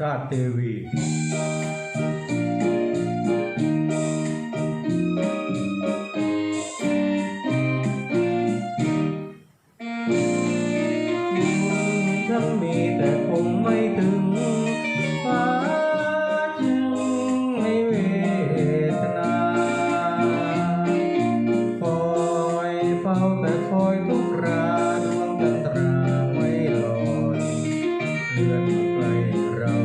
ชาติเทวีฉัมีแต่คงไม่ถึงฟ้าจึงไม่เวทนาคอยเฝ้าแต่คอยทุกราดวงจันทราไม่ลอยเดือนไกลเรา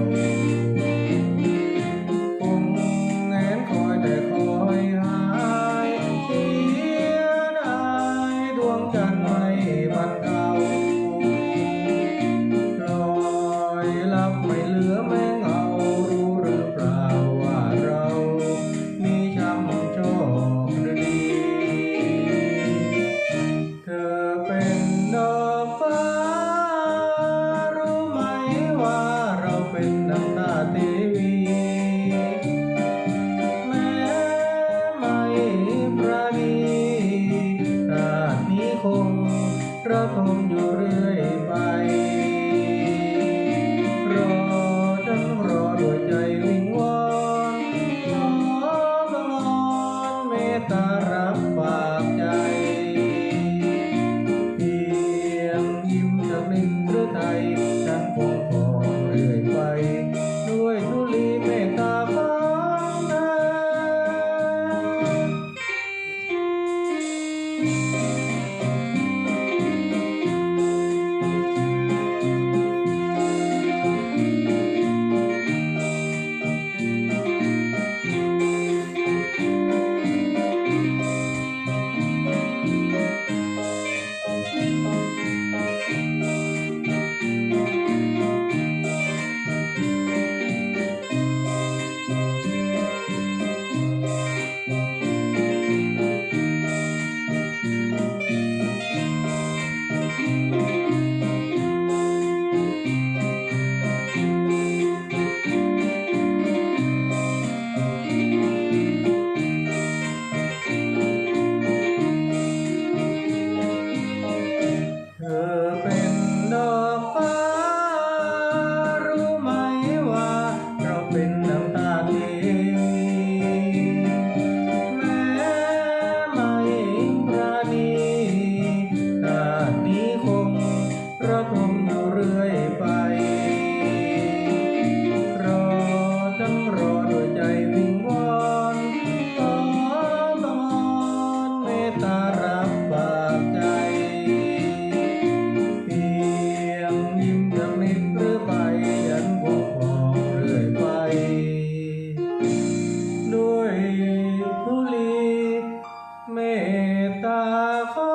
ก็คงอยู่เรื่อย ta khó